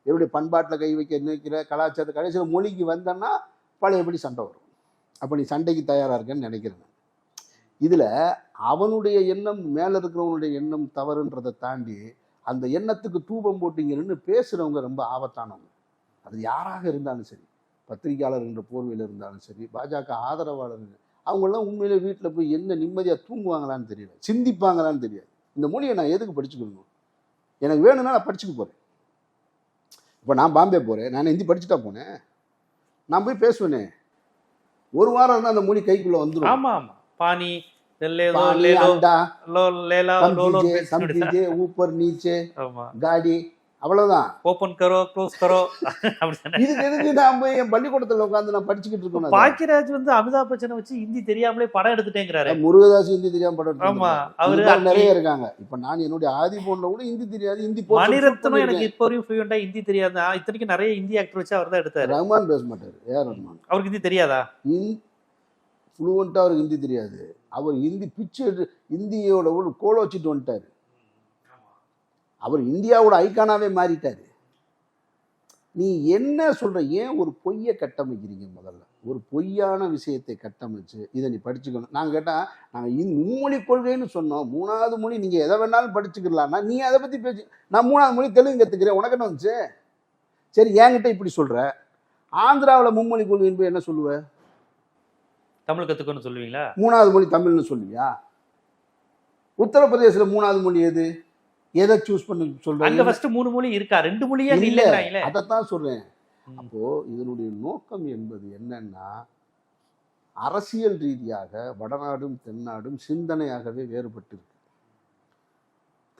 என்னுடைய பண்பாட்டில் கை வைக்க நினைக்கிற கலாச்சாரத்தை கடைசியில் மொழிக்கு வந்தேன்னா பழையபடி சண்டை வரும். அப்போ நீ சண்டைக்கு தயாராக இருக்கேன்னு நினைக்கிறேன். இதில் அவனுடைய எண்ணம் மேல இருக்கிறவனுடைய எண்ணம் தவறுன்றதை தாண்டி அந்த எண்ணத்துக்கு தூபம் போட்டீங்கன்னு பேசுறவங்க ரொம்ப ஆபத்தானவங்க. அது யாராக இருந்தாலும் சரி பத்திரிகையாளர் என்ற போர்வையில் இருந்தாலும் சரி பாஜக ஆதரவாளர் அவங்கெல்லாம் உண்மையிலே வீட்டில் போய் என்ன நிம்மதியாக தூங்குவாங்களான்னு தெரியல சிந்திப்பாங்களான்னு தெரியாது. இந்த மொழியை நான் எதுக்கு படிச்சுக்கணும் எனக்கு வேணும்னா நான் படிச்சுக்க போகிறேன் இப்போ நான் பாம்பே போகிறேன் நான் ஹிந்தி படிச்சுட்டா போனேன் நான் போய் பேசுவேனே. ஒரு வாரம் இருந்தால் அந்த மொழி கைக்குள்ளே வந்துடும் ஆமா ஆமா. பாணி ஊப்பர் நீச்சு காடி அவ்வளவுதான். ஓபன் கரோ க்ளோஸ் கரோ இதுக்கு எதுக்கு நான் போய் என் பள்ளிக்கூடத்துல உட்காந்து நான் படிச்சுக்கிட்டு இருக்கோம் பாக்கியராஜ் வந்து அமிதாப் பச்சனை வச்சு ஹிந்தி தெரியாமலே படம் எடுத்துட்டேங்கிறாரு. முருகதாஸ் ஹிந்தி தெரியாம படம் ஆமா அவரு நிறைய இருக்காங்க. இப்ப நான் என்னுடைய ஆதி போன்ல கூட ஹிந்தி தெரியாது. ஹிந்தி மணிரத்னம் எனக்கு இப்போ வரையும் ஃப்ளூயண்டா ஹிந்தி தெரியாது? இத்தனைக்கும் நிறைய ஹிந்தி ஆக்டர் வச்சு அவர் தான் எடுத்தாரு. ரஹ்மான் பேச மாட்டாரு. ஏ ரஹ்மான். அவருக்கு ஹிந்தி தெரியாதா? ஃப்ளூவெண்டா அவருக்கு ஹிந்தி தெரியாது. அவர் இந்தி பிச்சு இந்தியோட ஒரு கோல வச்சுட்டு வந்துட்டாரு. அவர் இந்தியாவோட ஐக்கானாவே மாறிட்டாரு. நீ என்ன சொல்ற? ஏன் ஒரு பொய்யை கட்டமைக்கிறீங்க முதல்ல? ஒரு பொய்யான விஷயத்தை கட்டமைச்சு இதை நீ படிச்சுக்கணும். நாங்கள் கேட்டால் நாங்கள் இந் மும்மொழி கொள்கைன்னு சொன்னோம். மூணாவது மொழி நீங்கள் எதை வேணாலும் படிச்சுக்கலாம்னா நீ அதை பற்றி பேசி. நான் மூணாவது மொழி தெலுங்கு கற்றுக்கிறேன் உனக்கு என்ன வந்துச்சு? சரி என்கிட்ட இப்படி சொல்ற. ஆந்திராவில் மும்மொழி கொள்கைன்னு போய் என்ன சொல்லுவேன் தமிழ் கத்துக்கணும்னு சொல்லுவீங்களா? மூணாவது மொழி தமிழ்னு சொல்லுவியா? உத்தரப்பிரதேசத்தில் மூணாவது மொழி எது? எதை சூஸ் பண்ணி அங்க சொல்றீங்க ஃபர்ஸ்ட் மூணு மொழி இருக்கா? ரெண்டு மொழியே அங்க இல்ல. அதைத்தான் சொல்றேன். அப்போ இதனுடைய நோக்கம் என்பது என்னன்னா அரசியல் ரீதியாக வடநாடும் தென்னாடும் சிந்தனையாகவே வேறுபட்டிருக்கு.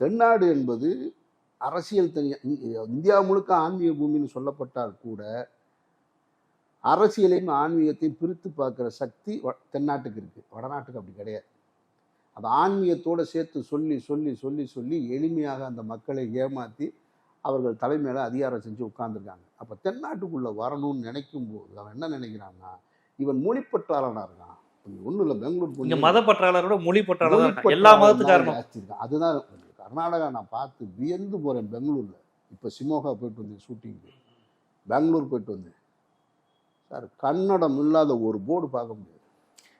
தென்னாடு என்பது அரசியல் தனி இந்தியா முழுக்க ஆன்மீக பூமின்னு சொல்லப்பட்டால் கூட அரசியலையும் ஆன்மீகத்தையும் பிரித்து பார்க்குற சக்தி தென்னாட்டுக்கு இருக்கு. வடநாட்டுக்கு அப்படி கிடையாது. அது ஆன்மீகத்தோட சேர்த்து சொல்லி சொல்லி சொல்லி சொல்லி எளிமையாக அந்த மக்களை ஏமாற்றி அவர்கள் தலைமையில அதிகாரம் செஞ்சு உட்கார்ந்துருக்காங்க. அப்போ தென்னாட்டுக்குள்ள வரணும்னு நினைக்கும் போது அவன் என்ன நினைக்கிறான்னா இவன் மொழிப்பற்றாளனா இருக்கான். ஒன்றும் இல்லை பெங்களூர் இங்க போய் மத பற்றாளரோட மொழி பற்றாளர் எல்லா மதத்துக்காரனும். ஜாஸ்தி இருக்கான். அதுதான் கர்நாடகா நான் பார்த்து வியந்து போறேன் பெங்களூர்ல. இப்போ சிமோகா போயிட்டு வந்தேன் ஷூட்டிங்கு பெங்களூர் போயிட்டு வந்தேன் சார் கன்னடம் இல்லாத ஒரு போர்டு பார்க்க முடியாது.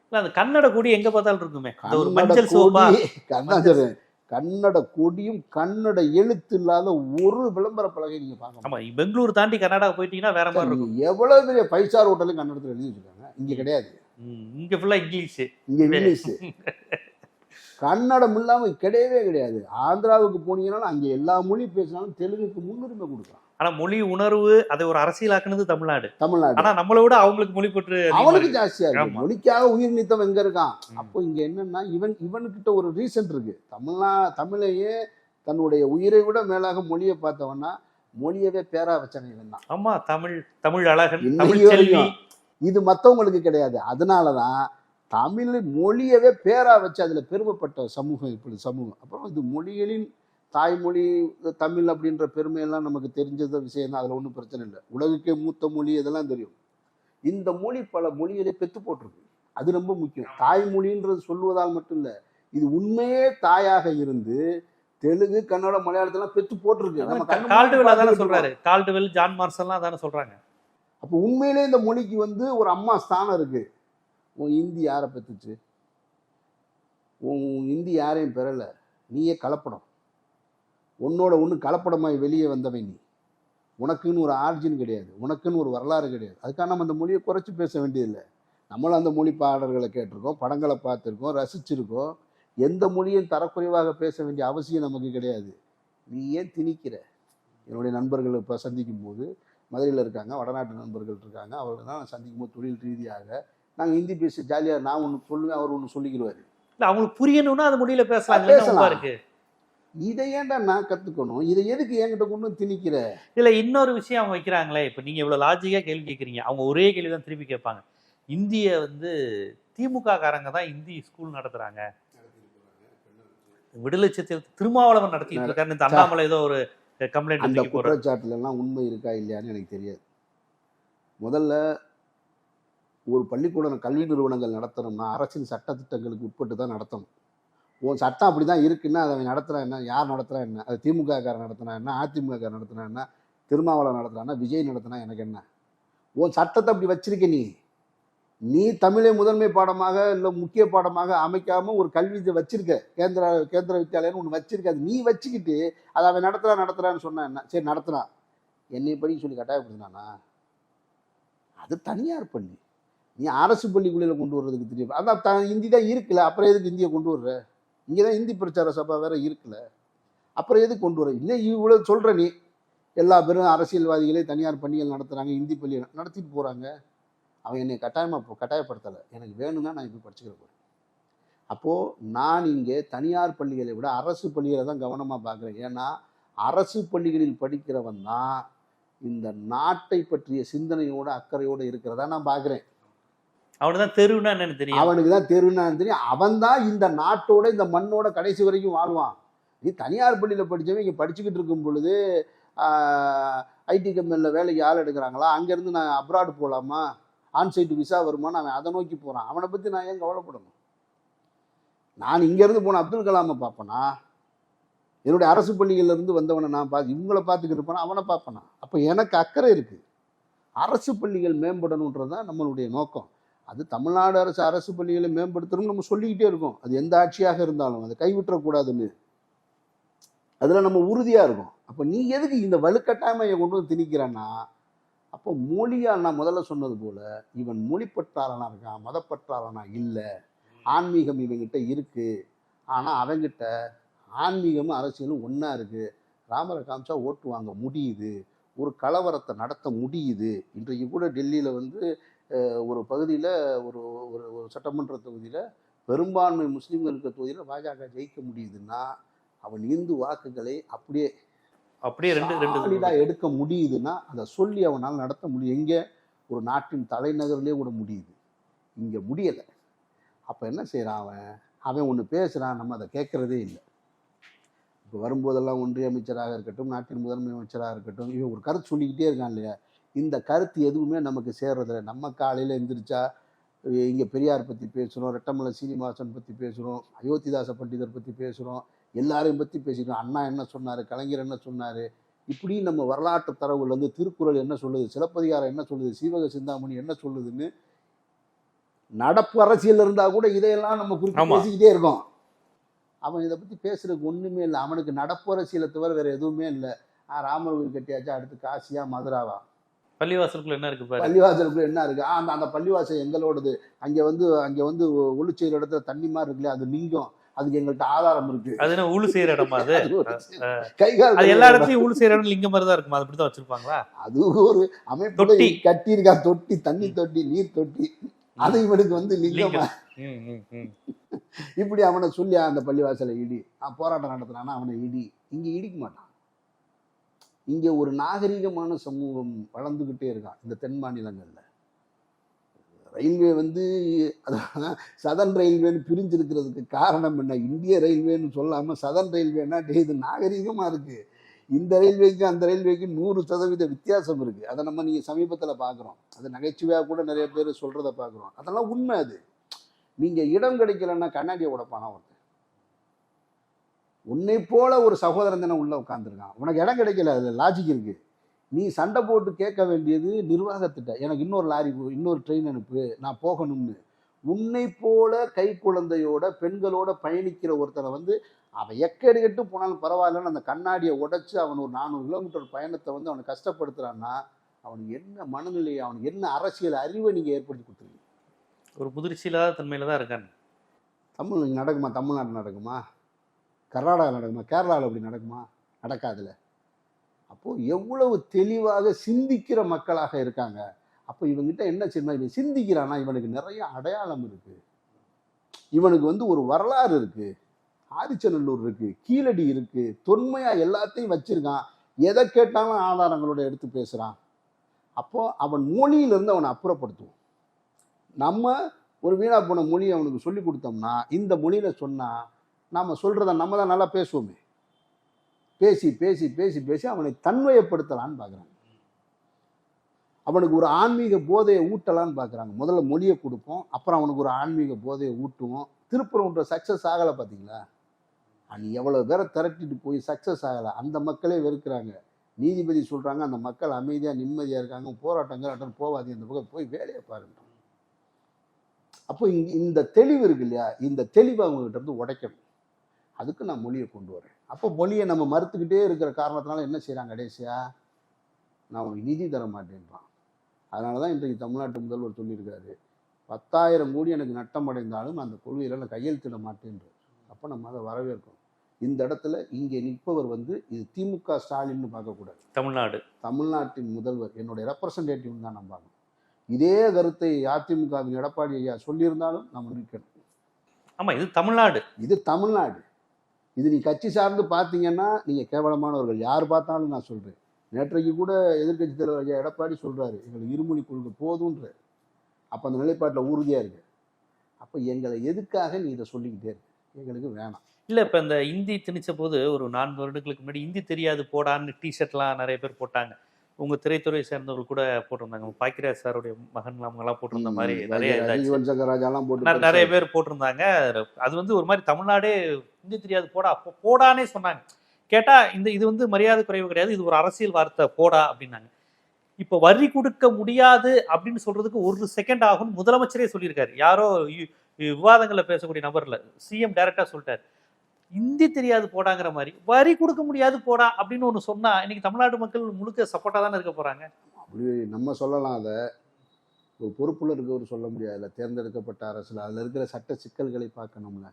இல்ல அந்த கன்னட கொடி எங்க பார்த்தாலும் இருக்குமே? ஒரு மஞ்சள் கொடி கன்னட கொடியும் கன்னட எழுத்து இல்லாத ஒரு விளம்பர பலகை நீங்க பார்க்க ஆமா பெங்களூர் தாண்டி கர்நாடகா போயிட்டீங்கன்னா வேற மாதிரி இருக்கும். எவ்வளவு பெரிய ஃபைவ் ஸ்டார் ஹோட்டலும் கன்னடத்துல எழுதி வச்சிருக்காங்க? இங்க கிடையாது. இங்க ஃபுல்லா இங்கிலீஷ். இங்க இங்கிலீஷ். கன்னடம் இல்லாம கிடையவே கிடையாது. ஆந்திராவுக்கு போனீங்கன்னா அங்க எல்லா மொழி பேசினாலும் தெலுங்குக்கு முன்னுரிமை கொடுக்குறான் ஆனா மொழி உணர்வு அதை ஒரு அரசியலாக்குனது தமிழ்நாடு. தமிழ்நாடு. ஆனா நம்மளை விட அவங்களுக்கு மொழி பற்று அவனுக்கு. ஜாஸ்தியா இருக்கு. மொழிக்காக உயிர் நீத்தம் எங்க இருக்கான். அப்போ இங்க என்னன்னா இவன் இவனுக்கிட்ட ஒரு ரீசன் இருக்கு. தமிழ்நா தமிழையே தன்னுடைய உயிரை விட மேலாக மொழியை பார்த்தவன்னா மொழியவே பேரா வச்சவன் இவன் தான். ஆமா தமிழ் தமிழ் அழகன் தமிழ். இது மற்றவங்களுக்கு கிடையாது. அதனாலதான் தமிழ் மொழியவே பேரா வச்சு அதுல பெருமைப்பட்ட சமூகம் இப்படி சமூகம். அப்புறம் இது மொழிகளின் தாய்மொழி தமிழ் அப்படின்ற பெருமையெல்லாம் நமக்கு தெரிஞ்சத விஷயம் தான் அதுல ஒன்றும் பிரச்சனை இல்லை. உலகுக்கே மூத்த மொழி இதெல்லாம் தெரியும். இந்த மொழி பல மொழிகளை பெத்து போட்டிருக்கு. அது ரொம்ப முக்கியம். தாய்மொழின்றது சொல்வதால் மட்டும் இல்லை இது உண்மையே தாயாக இருந்து தெலுங்கு கன்னடம் மலையாளத்தெல்லாம் பெத்து போட்டிருக்கு. நம்ம கால்டுவெல் அதானே சொல்றாரு. கால்டுவெல் ஜான் மார்சல்லாம் அதானே சொல்றாங்க. அப்போ உண்மையிலே இந்த மொழிக்கு வந்து ஒரு அம்மா ஸ்தானம் இருக்கு. உன் இந்தி யாரை பெற்றுச்சு உன் இந்தி யாரையும் பெறல. நீயே கலப்படம். உன்னோட ஒன்று கலப்படமாய் வெளியே வந்தவன் நீ. உனக்குன்னு ஒரு ஆர்ஜின் கிடையாது. உனக்குன்னு ஒரு வரலாறு கிடையாது. அதுக்காக நம்ம அந்த மொழியை குறைச்சி பேச வேண்டியதில்லை. நம்மளும் அந்த மொழி பாடல்களை கேட்டிருக்கோம் படங்களை பார்த்துருக்கோம் ரசிச்சிருக்கோம். எந்த மொழியும் தரக்குறைவாக பேச வேண்டிய அவசியம் நமக்கு கிடையாது. நீ ஏன் திணிக்கிற? என்னுடைய நண்பர்கள் இப்போ சந்திக்கும் போது மதுரையில் இருக்காங்க வடநாட்டு நண்பர்கள் இருக்காங்க. அவர்கள் தான் நான் சந்திக்கும் போது தொழில் ரீதியாக நாங்கள் ஹிந்தி பேசி ஜாலியாக நான் ஒன்று சொல்லுவேன் அவர் ஒன்று சொல்லிக்கிடுவார். இல்ல அவங்களுக்கு புரியணும்னா அது மொழியில பேசலாம் பேசலாம். இருக்கு இதை ஏன்டா நான் கற்றுக்கணும் இதை எதுக்கு என்கிட்ட கொண்டு திணிக்கிற? இதுல இன்னொரு விஷயம் அவங்க வைக்கிறாங்களே இப்ப நீங்க இவ்வளவு லாஜிக்கா கேள்வி கேட்கறீங்க அவங்க ஒரே கேள்வி தான் திருப்பி கேட்பாங்க. இந்திய வந்து திமுக காரங்க தான் இந்தி ஸ்கூல் நடத்துறாங்க. விடுதலை சிறுத்தை திருமாவளவன் நடத்திட்டு இருக்காரு இந்த அண்ணாமலை ஏதோ ஒரு கம்ப்ளைண்ட் அந்த குற்றச்சாட்டுல எல்லாம் உண்மை இருக்கா இல்லையான்னு எனக்கு தெரியாது. முதல்ல ஒரு பள்ளிக்கூடம் கல்வி நிறுவனங்கள் நடத்தணும்னா அரசின் சட்டத்திட்டங்களுக்கு உட்பட்டு தான் நடத்தணும். உன் சட்டம் அப்படி தான் இருக்குன்னா அதை அவன் நடத்துறா என்ன? யார் நடத்துகிறா என்ன? அது திமுகக்காரன் நடத்தினா என்ன? அதிமுகக்காரன் நடத்தினா என்ன? திருமாவளவன் நடத்துனா விஜய் நடத்தினா எனக்கு என்ன? உன் சட்டத்தை அப்படி வச்சிருக்க நீ. நீ தமிழை முதன்மை பாடமாக இல்லை முக்கிய பாடமாக அமைக்காமல் ஒரு கல்வி இதை வச்சிருக்க. கேந்திர கேந்திர வித்யாலயம்னு ஒன்று வச்சிருக்க. அது நீ வச்சுக்கிட்டு அதை அவன் நடத்துகிறா நடத்துகிறான்னு சொன்னா என்ன? சரி நடத்துறான் என்னை படி சொல்லி கட்டாயப்படுத்தினானா? அது தனியார் பள்ளி நீ. அரசு பள்ளிக்குள்ளே கொண்டு வர்றதுக்கு தெரியும். அதான் த இந்தி தான் இருக்குல்ல அப்புறம் எதுக்கு இந்தியை கொண்டு வர்ற? இங்கே தான் ஹிந்தி பிரச்சார சபா வேற இருக்குல்ல அப்புறம் எதுக்கு கொண்டு வர? இல்லை இவ்வளோ சொல்கிற நீ. எல்லா பேரும் அரசியல்வாதிகளே தனியார் பள்ளிகள் நடத்துகிறாங்க ஹிந்தி பள்ளி நடத்திட்டு போகிறாங்க அவன் என்னை கட்டாயமாக கட்டாயப்படுத்தலை. எனக்கு வேணும்னா நான் இப்படி படிச்சுக்கிற போகிறேன் அப்போது நான் இங்கே தனியார் பள்ளிகளை விட அரசு பள்ளிகளை தான் கவனமாக பார்க்குறேன். ஏன்னா அரசு பள்ளிகளில் படிக்கிறவன் தான் இந்த நாட்டை பற்றிய சிந்தனையோட அக்கறையோடு இருக்கிறதா நான் பார்க்குறேன். அவனுக்கு தான் தெருவுன்னா என்னன்னு தெரியும். அவனுக்கு தான் தெருனான்னு தெரியும். அவன் தான் இந்த நாட்டோட இந்த மண்ணோட கடைசி வரைக்கும் வாழ்வான். நீ தனியார் பள்ளியில் படித்தவன் இங்கே படிச்சுக்கிட்டு இருக்கும் பொழுது ஐடி கம்பெனியில் வேலைக்கு ஆள் எடுக்கிறாங்களா? அங்கேருந்து நான் அப்ராடு போகலாமா ஆன்சைட் விசா வருமான்னு அவன் அதை நோக்கி போகிறான் அவனை பற்றி நான் ஏன் கவலைப்படணும்? நான் இங்கேருந்து போன அப்துல் கலாமை பார்ப்பேனா? என்னுடைய அரசு பள்ளிகள்ல இருந்து வந்தவனை நான் பார்த்து இவங்கள பார்த்துக்கிட்டு இருப்பேன்? அவனை பார்ப்பேனா? அப்போ எனக்கு அக்கறை இருக்குது அரசு பள்ளிகள் மேம்படணுன்றது தான் நம்மளுடைய நோக்கம். அது தமிழ்நாடு அரசு அரசு பள்ளிகளை மேம்படுத்தணும்னு நம்ம சொல்லிக்கிட்டே இருக்கோம். அது எந்த ஆட்சியாக இருந்தாலும் அதை கைவிட்டக்கூடாதுன்னு அதில் நம்ம உறுதியாக இருக்கும். அப்போ நீ எதுக்கு இந்த வலுக்கட்டாயமையை கொண்டு வந்து திணிக்கிறன்னா அப்போ மொழியால் நான் முதல்ல சொன்னது போல் இவன் மொழிப்பற்றாளனா இருக்கான் மதப்பற்றாளனா இல்லை ஆன்மீகம் இவங்கிட்ட இருக்குது ஆனால் அவங்கிட்ட ஆன்மீகமும் அரசியலும் ஒன்றா இருக்குது ராமரை காமிச்சா ஓட்டு வாங்க முடியுது. ஒரு கலவரத்தை நடத்த முடியுது. இன்றைக்கு கூட டெல்லியில் வந்து ஒரு பகுதியில் ஒரு ஒரு ஒரு சட்டமன்ற தொகுதியில் பெரும்பான்மை முஸ்லீம்கள் இருக்க தொகுதியில் பாஜக ஜெயிக்க முடியுதுன்னா அவன் இந்து வாக்குகளை அப்படியே அப்படியே ரெண்டு ரெண்டு எடுக்க முடியுதுன்னா அதை சொல்லி அவனால் நடத்த முடியும். எங்கே? ஒரு நாட்டின் தலைநகர்லேயே கூட முடியுது. இங்கே முடியலை. அப்போ என்ன செய்கிறான் அவன்? அவன் ஒன்று பேசுகிறான் நம்ம அதை கேட்குறதே இல்லை. இப்போ வரும்போதெல்லாம் ஒன்றிய அமைச்சராக இருக்கட்டும் நாட்டின் முதன்மை அமைச்சராக இருக்கட்டும் இவன் ஒரு கருத்து சொல்லிக்கிட்டே இருக்கான் இல்லையா? இந்த கருத்து எதுவுமே நமக்கு சேர்றதில்ல. நம்ம காலையில் எந்திரிச்சா இங்கே பெரியார் பற்றி பேசுகிறோம் ரெட்டமலை சீனிவாசன் பற்றி பேசுகிறோம் அயோத்திதாச பண்டிதர் பற்றி பேசுகிறோம் எல்லாரையும் பற்றி பேசிக்கிறோம் அண்ணா என்ன சொன்னார் கலைஞர் என்ன சொன்னார் இப்படி நம்ம வரலாற்று தரவுகள் வந்து திருக்குறள் என்ன சொல்லுது சிலப்பதிகாரம் என்ன சொல்லுது சீவக சிந்தாமணி என்ன சொல்லுதுன்னு நடப்பு அரசியல் இருந்தால் கூட இதையெல்லாம் நம்ம குறித்து. பேசிக்கிட்டே இருக்கோம். அவன் இதை பற்றி பேசுறதுக்கு ஒன்றுமே இல்லை. அவனுக்கு நடப்பு அரசியலை தவிர வேற எதுவுமே இல்லை. ஆ ராமர் கோயில் கட்டியாச்சா? அடுத்து காசியா மதுராவா? பள்ளிவாசலுக்குள்ள என்ன இருக்கு பள்ளிவாசலுக்குள்ள என்ன இருக்கு? அந்த அந்த பள்ளிவாசல் எங்களோடது. அங்கே வந்து அங்கே வந்து ஒளி செய்கிற இடத்துல தண்ணி மாதிரி இருக்குல்ல அது லிங்கம். அதுக்கு எங்கள்கிட்ட ஆதாரம் இருக்கு. அது என்ன ஊழு செய்யற இடமா அது? அது ஒரு கை கால் அது எல்லா இடத்துலயும் ஊழு செய்யற இடம் லிங்கம் மாதிரி தான் இருக்குமா? அது அப்படிதான் வச்சிருப்பாங்களா? அது ஒரு அமைப்பு தொட்டி. கட்டி இருக்கா தொட்டி தண்ணி தொட்டி நீர் தொட்டி. அது இவனுக்கு வந்து லிங்கமா. இப்படி அவனை சொல்லி அந்த பள்ளிவாசலை இடி. அவன் போராட்டம் நடத்துனானா அவனை இடி. இங்க இடிக்க மாட்டான். இங்கே ஒரு நாகரிகமான சமூகம் வளர்ந்துக்கிட்டே இருக்கான் இந்த தென் மாநிலங்களில். ரயில்வே வந்து அதான் சதன் ரயில்வேன்னு பிரிஞ்சிருக்கிறதுக்கு காரணம் என்ன? இந்திய ரயில்வேன்னு சொல்லாமல் சதன் ரயில்வேன்னா இது நாகரிகமாக இருக்குது இந்த ரயில்வேக்கு அந்த ரயில்வேக்கு நூறு சதவீத வித்தியாசம் இருக்குது அதை நம்ம நீங்கள் சமீபத்தில் பார்க்குறோம். அது நகைச்சுவையாக கூட நிறைய பேர் சொல்கிறத பார்க்குறோம். அதெல்லாம் உண்மை அது. நீங்கள் இடம் கிடைக்கலன்னா கண்ணாடியை உடப்பானா ஒருத்தன்? உன்னை போல ஒரு சகோதரன் தானே உள்ளே உட்காந்துருக்கான் உனக்கு இடம் கிடைக்கல அது லாஜிக் இருக்கு. நீ சண்டை போட்டு கேட்க வேண்டியது நிர்வாகத்திட்ட எனக்கு இன்னொரு லாரி இன்னொரு ட்ரெயின் அனுப்பு நான் போகணும்னு. உன்னை போல கை குழந்தையோட பெண்களோட பயணிக்கிற ஒருத்தரை வந்து அவன் எக்கேடு கெட்டு போனாலும் பரவாயில்லன்னு அந்த கண்ணாடியை உடைச்சு அவன் ஒரு நானூறு கிலோமீட்டர் பயணத்தை வந்து அவனை கஷ்டப்படுத்துறான்னா அவனுக்கு என்ன மனநிலை அவனுக்கு என்ன அரசியல் அறிவை நீங்கள் ஏற்படுத்தி கொடுத்துருக்கீங்க? ஒரு முதிர்ச்சி இல்லாத தன்மையில தான் இருக்காங்க தமிழ் நடக்குமா? தமிழ்நாடு நடக்குமா? கர்நாடகாவில் நடக்குமா? கேரளாவில் அப்படி நடக்குமா? நடக்காதுல்ல அப்போது எவ்வளவு தெளிவாக சிந்திக்கிற மக்களாக இருக்காங்க. அப்போ இவங்கிட்ட என்ன சின்ன இவன் சிந்திக்கிறானா இவனுக்கு நிறைய அடையாளம் இருக்குது இவனுக்கு வந்து ஒரு வரலாறு இருக்குது ஆதிச்சநல்லூர் இருக்குது கீழடி இருக்குது தொன்மையாக எல்லாத்தையும் வச்சுருக்கான். எதை கேட்டாலும் ஆதாரங்களோட எடுத்து பேசுகிறான் அப்போது அவன் மொழியிலிருந்து அவனை அப்புறப்படுத்துவோம் நம்ம ஒரு வீணா போன மொழியை அவனுக்கு சொல்லி கொடுத்தோம்னா இந்த மொழியில் சொன்னால் நாம் சொல்கிறத நம்ம தான் நல்லா பேசுவோமே. பேசி பேசி பேசி பேசி அவனை தன்மையப்படுத்தலான்னு பார்க்குறாங்க. அவனுக்கு ஒரு ஆன்மீக போதையை ஊட்டலான்னு பார்க்குறாங்க. முதல்ல மொழியை கொடுப்போம் அப்புறம் அவனுக்கு ஒரு ஆன்மீக போதையை ஊட்டுவோம். திருப்பரங்குன்ற சக்ஸஸ் ஆகலை பார்த்தீங்களா? நீ எவ்வளோ பேரை திரட்டிட்டு போய் சக்ஸஸ் ஆகலை. அந்த மக்களே வெறுக்கிறாங்க. நீதிபதி சொல்கிறாங்க அந்த மக்கள் அமைதியாக நிம்மதியாக இருக்காங்க. போராட்டங்கள் அட்டன் போகாதீங்க இந்த பக்கம் போய் வேலையை பாருங்க. அப்போ இங்க இந்த தெளிவு இருக்கு இல்லையா? இந்த தெளிவை அவங்ககிட்ட இருந்து உடைக்கணும். அதுக்கு நான் மொழியை கொண்டு வரேன். அப்போ மொழியை நம்ம மறுத்துக்கிட்டே இருக்கிற காரணத்தினால என்ன செய்கிறாங்க கடைசியா? நான் உனக்கு நிதி தர மாட்டேன்றான். அதனால தான் இன்றைக்கு தமிழ்நாட்டு முதல்வர் சொல்லியிருக்காரு பத்தாயிரம் கோடி எனக்கு நட்டம் அடைந்தாலும் அந்த கொள்கையில் நான் கையெழுத்திட மாட்டேன்றார். அப்போ நம்ம அதை வரவேற்கணும். இந்த இடத்துல இங்கே நிற்பவர் வந்து இது திமுக ஸ்டாலின்னு பார்க்கக்கூடாது. தமிழ்நாடு. தமிழ்நாட்டின் முதல்வர் என்னுடைய ரெப்ரசன்டேட்டிவ் தான் நம்ம பார்க்கணும். இதே கருத்தை அதிமுகவின் எடப்பாடி ஐயா சொல்லியிருந்தாலும் நம்ம நிற்கணும். ஆமா இது தமிழ்நாடு. இது தமிழ்நாடு. இது நீ கட்சி சார்ந்து பார்த்தீங்கன்னா நீங்கள் கேவலமானவர்கள். யார் பார்த்தாலும் நான் சொல்கிறேன் நேற்றைக்கு கூட எதிர்க்கட்சி தலைவர் ஐயா எடப்பாடி சொல்கிறாரு எங்களுக்கு இருமொழி கொள்கை போதுன்ற அப்போ அந்த நிலைப்பாட்டில் உறுதியாக இருக்கு அப்போ எங்களை எதுக்காக நீ இதை சொல்லிக்கிட்டே இருக்கு? எங்களுக்கு வேணாம். இல்லை இப்போ இந்த இந்தி திணிச்ச போது ஒரு நான்கு வருடங்களுக்கு முன்னாடி இந்தி தெரியாது போடான்னு டிஷர்ட்லாம் நிறைய பேர் போட்டாங்க. உங்க திரைத்துறை சேர்ந்தவர்கள் கூட போட்டிருந்தாங்க. பாக்கிராஜ் சாருடைய மகன் அவங்க எல்லாம் போட்டிருந்த மாதிரி நிறைய நிறைய பேர் போட்டிருந்தாங்க. அது வந்து ஒரு மாதிரி தமிழ்நாடே இந்தி தெரியாது போடா. போடானே சொன்னாங்க. கேட்டா இந்த இது வந்து மரியாதை குறைவு கிடையாது. இது ஒரு அரசியல் வார்த்தை போடா அப்படின்னாங்க. இப்ப வரி கொடுக்க முடியாது அப்படின்னு சொல்றதுக்கு ஒரு செகண்ட் ஆகும் முதலமைச்சரே சொல்லியிருக்காரு. யாரோ விவாதங்கள்ல பேசக்கூடிய நபர்ல சிஎம் டைரக்டா சொல்லிட்டாரு. இந்தி தெரியாது போடாங்கிற மாதிரி வரி கொடுக்க முடியாது போடா அப்படின்னு ஒன்று சொன்னால் இன்னைக்கு தமிழ்நாடு மக்கள் முழுக்க சப்போர்ட்டாக தானே இருக்க போகிறாங்க அப்படி நம்ம சொல்லலாம் அதை. ஒரு பொறுப்பில் இருக்கவர் சொல்ல முடியாதுல்ல தேர்ந்தெடுக்கப்பட்ட அரசில் அதில் இருக்கிற சட்ட சிக்கல்களை பார்க்கணும்ல.